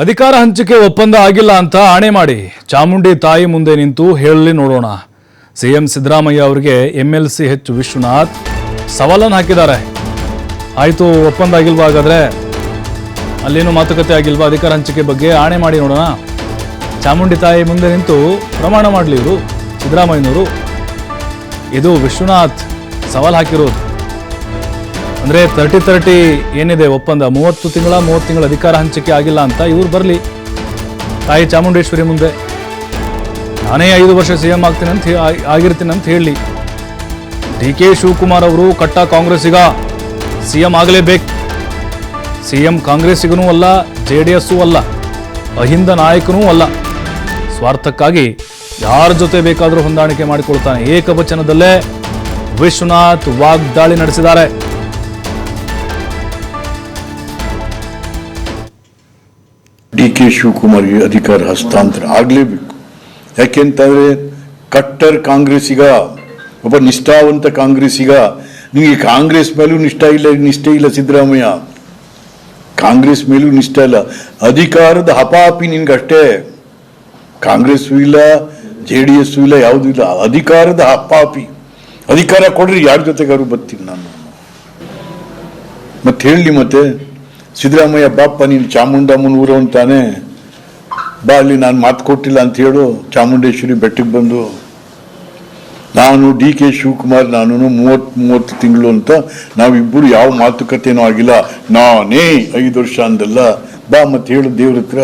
ಅಧಿಕಾರ ಹಂಚಿಕೆ ಒಪ್ಪಂದ ಆಗಿಲ್ಲ ಅಂತ ಆಣೆ ಮಾಡಿ ಚಾಮುಂಡಿ ತಾಯಿ ಮುಂದೆ ನಿಂತು ಹೇಳಲಿ ನೋಡೋಣ. ಸಿಎಂ ಸಿದ್ದರಾಮಯ್ಯ ಅವರಿಗೆ ಎಂಎಲ್ಸಿ ಎಚ್ ವಿಶ್ವನಾಥ್ ಸವಾಲನ್ನು ಹಾಕಿದ್ದಾರೆ. ಆಯಿತು, ಒಪ್ಪಂದ ಆಗಿಲ್ವಾ ಹಾಗಾದರೆ? ಅಲ್ಲೇನು ಮಾತುಕತೆ ಆಗಿಲ್ವಾ ಅಧಿಕಾರ ಹಂಚಿಕೆ ಬಗ್ಗೆ ಆಣೆ ಮಾಡಿ ನೋಡೋಣ. ಚಾಮುಂಡಿ ತಾಯಿ ಮುಂದೆ ನಿಂತು ಪ್ರಮಾಣ ಮಾಡಲಿ ಇವರು, ಸಿದ್ದರಾಮಯ್ಯನವರು. ಇದು ವಿಶ್ವನಾಥ್ ಸವಾಲು ಹಾಕಿರೋದು. ಅಂದ್ರೆ ತರ್ಟಿ ತರ್ಟಿ ಏನಿದೆ ಒಪ್ಪಂದ? ಮೂವತ್ತು ತಿಂಗಳ ಮೂವತ್ತು ತಿಂಗಳ ಅಧಿಕಾರ ಹಂಚಿಕೆ ಆಗಿಲ್ಲ ಅಂತ ಇವ್ರು ಬರಲಿ. ತಾಯಿ ಚಾಮುಂಡೇಶ್ವರಿ ಮುಂದೆ. ನಾನೇ ಐದು ವರ್ಷ ಸಿ ಎಂ ಆಗ್ತೀನಿ ಅಂತ ಆಗಿರ್ತೀನಿ ಅಂತ ಹೇಳಿ. ಡಿ ಕೆ ಶಿವಕುಮಾರ್ ಅವರು ಕಟ್ಟ ಕಾಂಗ್ರೆಸ್ಸಿಗ ಸಿ ಎಂ ಆಗಲೇಬೇಕು. ಸಿ ಎಂ ಕಾಂಗ್ರೆಸ್ಸಿಗೂ ಅಲ್ಲ, ಜೆ ಡಿ ಎಸ್ಸೂ ಅಲ್ಲ, ಅಹಿಂದ ನಾಯಕನೂ ಅಲ್ಲ. ಸ್ವಾರ್ಥಕ್ಕಾಗಿ ಯಾರ ಜೊತೆ ಬೇಕಾದರೂ ಹೊಂದಾಣಿಕೆ ಮಾಡಿಕೊಳ್ತಾನೆ. ಏಕವಚನದಲ್ಲೇ ವಿಶ್ವನಾಥ್ ವಾಗ್ದಾಳಿ ನಡೆಸಿದ್ದಾರೆ. ಡಿ ಕೆ ಶಿವಕುಮಾರ್ಗೆ ಅಧಿಕಾರ ಹಸ್ತಾಂತರ ಆಗಲೇಬೇಕು. ಯಾಕೆಂತಂದ್ರೆ ಕಟ್ಟರ್ ಕಾಂಗ್ರೆಸ್ಸಿಗ, ಒಬ್ಬ ನಿಷ್ಠಾವಂತ ಕಾಂಗ್ರೆಸ್ಸಿಗ, ನಿಮಗೆ ಕಾಂಗ್ರೆಸ್ ಮೇಲೂ ನಿಷ್ಠ ಇಲ್ಲ, ನಿಷ್ಠೆ ಇಲ್ಲ ಸಿದ್ದರಾಮಯ್ಯ. ಕಾಂಗ್ರೆಸ್ ಮೇಲೂ ನಿಷ್ಠ ಇಲ್ಲ. ಅಧಿಕಾರದ ಹಪಾಪಿ ನಿನ್ಗಷ್ಟೇ. ಕಾಂಗ್ರೆಸ್ ಇಲ್ಲ, ಜೆ ಡಿ ಎಸ್ ಇಲ್ಲ, ಯಾವುದೂ ಇಲ್ಲ. ಅಧಿಕಾರದ ಹಪಾಪಿ. ಅಧಿಕಾರ ಕೊಡ್ರಿ, ಯಾರ ಜೊತೆಗಾರು ಬರ್ತೀನಿ ನಾನು. ಮತ್ತೆ ಹೇಳಿ ಮತ್ತೆ? ಸಿದ್ದರಾಮಯ್ಯ, ಬಾಪ್ಪ, ನೀನು ಚಾಮುಂಡಮ್ಮನ ಊರು ಅಂತಾನೆ. ಬಾ, ಅಲ್ಲಿ ನಾನು ಮಾತು ಕೊಟ್ಟಿಲ್ಲ ಅಂತ ಹೇಳು. ಚಾಮುಂಡೇಶ್ವರಿ ಬೆಟ್ಟಕ್ಕೆ ಬಂದು, ನಾನು ಡಿ ಕೆ ಶಿವಕುಮಾರ್ ನಾನು ಮೂವತ್ತು ಮೂವತ್ತು ತಿಂಗಳು ಅಂತ ನಾವಿಬ್ಬರು ಯಾವ ಮಾತುಕತೆನೂ ಆಗಿಲ್ಲ. ನಾನೇ ಐದು ವರ್ಷ ಅಂದಲ್ಲ. ಬಾ ಮತ್ತೆ ಹೇಳು ದೇವ್ರ ಹತ್ರ.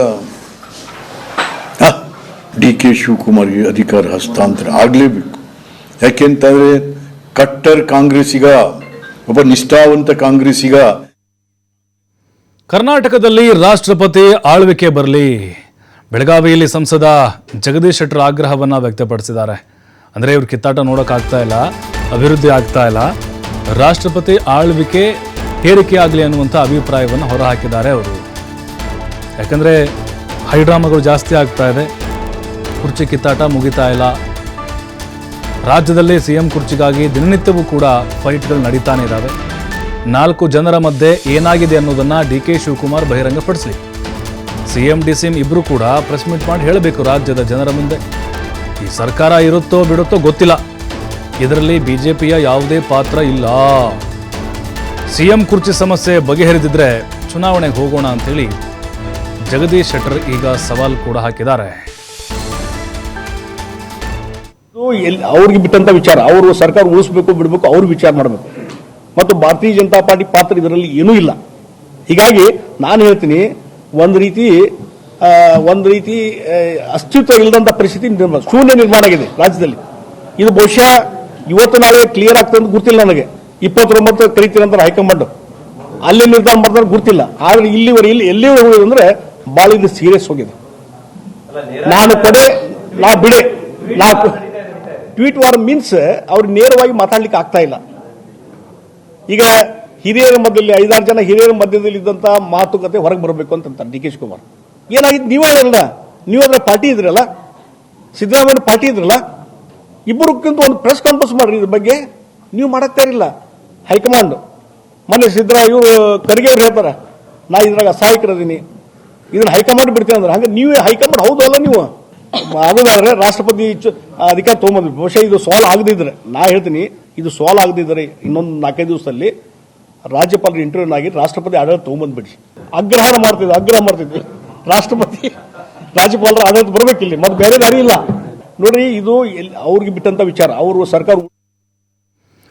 ಡಿ ಕೆ ಶಿವಕುಮಾರ್ಗೆ ಅಧಿಕಾರ ಹಸ್ತಾಂತರ ಆಗಲೇಬೇಕು. ಯಾಕೆಂತಂದರೆ ಕಟ್ಟರ್ ಕಾಂಗ್ರೆಸ್ಸಿಗ, ಒಬ್ಬ ನಿಷ್ಠಾವಂತ ಕಾಂಗ್ರೆಸ್ಸಿಗ ಕರ್ನಾಟಕದಲ್ಲಿ ರಾಷ್ಟ್ರಪತಿ ಆಳ್ವಿಕೆ ಬರಲಿ. ಬೆಳಗಾವಿಯಲ್ಲಿ ಸಂಸದ ಜಗದೀಶ್ ಶೆಟ್ಟರ್ ಆಗ್ರಹವನ್ನು ವ್ಯಕ್ತಪಡಿಸಿದ್ದಾರೆ. ಅಂದರೆ ಇವ್ರ ಕಿತ್ತಾಟ ನೋಡೋಕ್ಕಾಗ್ತಾ ಇಲ್ಲ, ಅಭಿವೃದ್ಧಿ ಆಗ್ತಾ ಇಲ್ಲ. ರಾಷ್ಟ್ರಪತಿ ಆಳ್ವಿಕೆ ಹೇರಿಕೆ ಆಗಲಿ ಅನ್ನುವಂಥ ಅಭಿಪ್ರಾಯವನ್ನು ಹೊರಹಾಕಿದ್ದಾರೆ ಅವರು. ಯಾಕಂದರೆ ಹೈಡ್ರಾಮಾಗಳು ಜಾಸ್ತಿ ಆಗ್ತಾ ಇದೆ. ಕುರ್ಚಿ ಕಿತ್ತಾಟ ಮುಗಿತಾ ಇಲ್ಲ. ರಾಜ್ಯದಲ್ಲಿ ಸಿಎಂ ಕುರ್ಚಿಗಾಗಿ ದಿನನಿತ್ಯವೂ ಕೂಡ ಫೈಟ್ಗಳು ನಡೀತಾನೆ ಇದ್ದಾವೆ ನಾಲ್ಕು ಜನರ ಮಧ್ಯೆ ಏನಾಗಿದೆ ಅನ್ನೋದನ್ನ ಡಿ ಕೆ ಶಿವಕುಮಾರ್ ಬಹಿರಂಗಪಡಿಸಲಿ. ಸಿಎಂ ಡಿ ಸಿಎಂ ಇಬ್ರು ಕೂಡ ಪ್ರೆಸ್ ಮೀಟ್ ಮಾಡಿ ಹೇಳಬೇಕು ರಾಜ್ಯದ ಜನರ ಮುಂದೆ. ಈ ಸರ್ಕಾರ ಇರುತ್ತೋ ಬಿಡುತ್ತೋ ಗೊತ್ತಿಲ್ಲ. ಇದರಲ್ಲಿ ಬಿಜೆಪಿಯ ಯಾವುದೇ ಪಾತ್ರ ಇಲ್ಲ. ಸಿಎಂ ಕುರ್ಚಿ ಸಮಸ್ಯೆ ಬಗೆಹರಿದಿದ್ರೆ ಚುನಾವಣೆಗೆ ಹೋಗೋಣ ಅಂತೇಳಿ ಜಗದೀಶ್ ಶೆಟ್ಟರ್ ಈಗ ಸವಾಲ್ ಕೂಡ ಹಾಕಿದ್ದಾರೆ. ಅವ್ರಿಗೆ ಬಿಟ್ಟಂತ ವಿಚಾರ. ಅವರು ಸರ್ಕಾರ ಉಳಿಸ್ಬೇಕು, ಬಿಡಬೇಕು, ಅವ್ರು ವಿಚಾರ ಮಾಡಬೇಕು. ಮತ್ತು ಭಾರತೀಯ ಜನತಾ ಪಾರ್ಟಿ ಪಾತ್ರ ಇದರಲ್ಲಿ ಏನೂ ಇಲ್ಲ. ಹೀಗಾಗಿ ನಾನು ಹೇಳ್ತೀನಿ, ಒಂದು ರೀತಿ ಒಂದು ರೀತಿ ಅಸ್ತಿತ್ವ ಇಲ್ಲದಂಥ ಪರಿಸ್ಥಿತಿ ನಿರ್ಮಾಣ ಶೂನ್ಯ ನಿರ್ಮಾಣ ಆಗಿದೆ ರಾಜ್ಯದಲ್ಲಿ. ಇದು ಬಹುಶಃ ಇವತ್ತು ನಾಳೆ ಕ್ಲಿಯರ್ ಆಗ್ತದೆ ಅಂತ ಗೊತ್ತಿಲ್ಲ ನನಗೆ. ಇಪ್ಪತ್ತೊಂಬತ್ತು ಅಂತ ಹೈಕಮಾಂಡ್. ಅಲ್ಲಿ ನಿರ್ಧಾರ ಮಾಡ್ತಾರೆ ಗೊತ್ತಿಲ್ಲ. ಆದರೆ ಇಲ್ಲಿವರೆ ಇಲ್ಲಿ, ಎಲ್ಲಿವರೆ ಹೋಗಿದೆ ಅಂದ್ರೆ ಭಾಳ ಇದು ಸೀರಿಯಸ್ ಹೋಗಿದೆ. ನಾನು ಕಡೆ ನಾ ಬಿಡೆ, ನಾ ಟ್ವೀಟ್ ವಾರ್ ಮೀನ್ಸ್ ಅವ್ರಿಗೆ ನೇರವಾಗಿ ಮಾತಾಡ್ಲಿಕ್ಕೆ ಆಗ್ತಾ ಇಲ್ಲ. ಈಗ ಹಿರಿಯರ ಮಧ್ಯದಲ್ಲಿ, ಐದಾರು ಜನ ಹಿರಿಯರ ಮಧ್ಯದಲ್ಲಿ ಇದ್ದಂತ ಮಾತುಕತೆ ಹೊರಗೆ ಬರಬೇಕು ಅಂತಂತಾರೆ ಡಿ ಕೆ ಶಿವಕುಮಾರ್. ಏನಾಗಿತ್ತು ನೀವು ಹೇಳಲ್ಲ ನೀವು ಅದರ ಪಾರ್ಟಿ ಇದ್ರಲ್ಲ ಸಿದ್ದರಾಮಯ್ಯ ಪಾರ್ಟಿ ಇದ್ರಲ್ಲ ಇಬ್ಬರಕ್ಕಿಂತ ಒಂದು ಪ್ರೆಸ್ ಕಾನ್ಫರೆನ್ಸ್ ಮಾಡ್ರಿ ಇದ್ರ ಬಗ್ಗೆ. ನೀವು ಮಾಡಕ್ತಾ ಇರಲಿಲ್ಲ. ಹೈಕಮಾಂಡ್. ಮೊನ್ನೆ ಸಿದ್ದರಾಮಯ್ಯ ಇವರು ಖರ್ಗೆ ಅವ್ರು ಹೇಳ್ತಾರೆ, ನಾ ಇದ್ರಾಗ ಸಹಾಯಕರದೀನಿ ಇದನ್ನ ಹೈಕಮಾಂಡ್ ಬಿಡ್ತೀನಿ ಅಂದ್ರೆ. ಹಂಗೆ ನೀವು ಹೈಕಮಾಂಡ್ ಹೌದು ಅಲ್ಲ ನೀವು? ಆಗೋದಾದ್ರೆ ರಾಷ್ಟ್ರಪತಿ ಅಧಿಕಾರ ತಗೊಂಬಂದ್ರಿ. ಬಹುಶಃ ಇದು ಸಾಲ್ವ್ ಆಗದಿದ್ರೆ. ನಾ ಹೇಳ್ತೀನಿ ಇದು ಸಾಲ್ವ್ ಆಗದಿದ್ದರೆ ಇನ್ನೊಂದು ನಾಲ್ಕೈದು ದಿವಸದಲ್ಲಿ ರಾಜ್ಯಪಾಲರ ಇಂಟರ್ವ್ಯೂ ಆಗಿ ರಾಷ್ಟ್ರಪತಿ ಆಡಳಿತ ತೊಗೊಂಬಂದ್ಬಿಡಿ. ಅಗ್ರಹಾರ ಮಾಡ್ತಿದ್ವಿ ಅಗ್ರಹ ಮಾಡ್ತಿದ್ವಿ ರಾಷ್ಟ್ರಪತಿ, ರಾಜ್ಯಪಾಲರ ಆಡಳಿತ ಬರಬೇಕಿಲ್ಲ, ಮತ್ತೆ ಬೇರೆ ದಾರಿ ಇಲ್ಲ. ನೋಡ್ರಿ, ಇದು ಅವ್ರಿಗೆ ಬಿಟ್ಟಂತ ವಿಚಾರ. ಅವರು ಸರ್ಕಾರ